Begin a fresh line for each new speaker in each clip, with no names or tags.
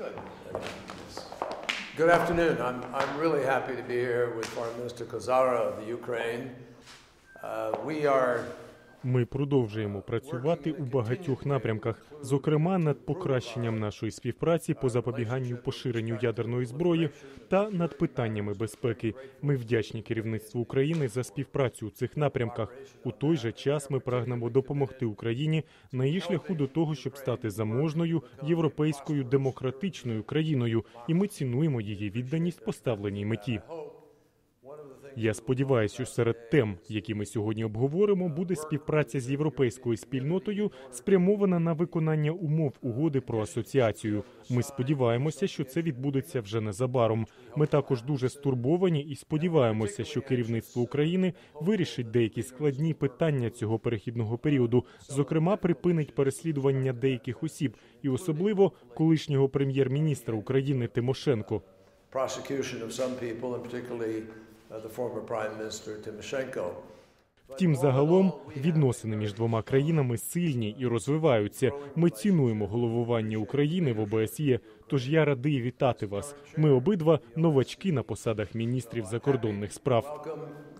Good. Good afternoon. I'm, I'm really happy to be here with Foreign Minister Kozara of the Ukraine. Uh, we are
Ми продовжуємо працювати у багатьох напрямках, зокрема над покращенням нашої співпраці по запобіганню поширенню ядерної зброї та над питаннями безпеки. Ми вдячні керівництву України за співпрацю у цих напрямках. У той же час ми прагнемо допомогти Україні на її шляху до того, щоб стати заможною європейською демократичною країною, і ми цінуємо її відданість поставленій меті. Я сподіваюся, що серед тем, які ми сьогодні обговоримо, буде співпраця з європейською спільнотою, спрямована на виконання умов угоди про асоціацію. Ми сподіваємося, що це відбудеться вже незабаром. Ми також дуже стурбовані і сподіваємося, що керівництво України вирішить деякі складні питання цього перехідного періоду, зокрема, припинить переслідування деяких осіб, і особливо колишнього прем'єр-міністра України Тимошенко.
prosecution of the former Prime Minister Tymoshenko.
Втім, загалом відносини між двома країнами сильні і розвиваються. Ми цінуємо головування України в ОБСЄ. Тож я радий вітати вас. Ми обидва новачки на посадах міністрів закордонних справ.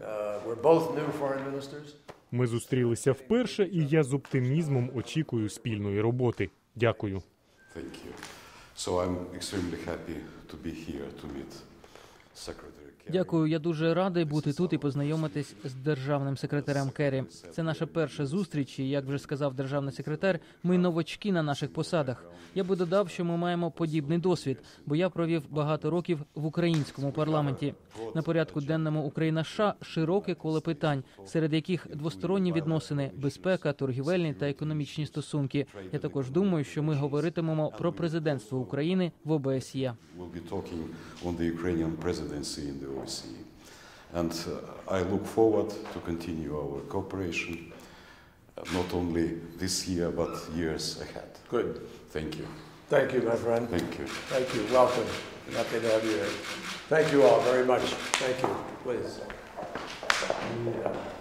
Uh, we're both new foreign ministers.
Ми зустрілися вперше, і я з оптимізмом очікую спільної роботи. Дякую.
Thank
Дякую. Я дуже радий бути тут і познайомитись з державним секретарем Керрі. Це наша перша зустріч. і, Як вже сказав державний секретар, ми новачки на наших посадах. Я би додав, що ми маємо подібний досвід, бо я провів багато років в українському парламенті. На порядку денному Україна США широке коло питань, серед яких двосторонні відносини, безпека, торгівельні та економічні стосунки. Я також думаю, що ми говоритимемо про президентство України в ОБСЄ.
We'll be talking on the Ukrainian presidency in the OSCE. And uh, I look forward to continue our cooperation, uh, not only this year, but years ahead.
Good.
Thank you.
Thank you, my friend.
Thank you.
Thank you. Welcome. Happy to have you here. Thank you all very much. Thank you. Please. Yeah.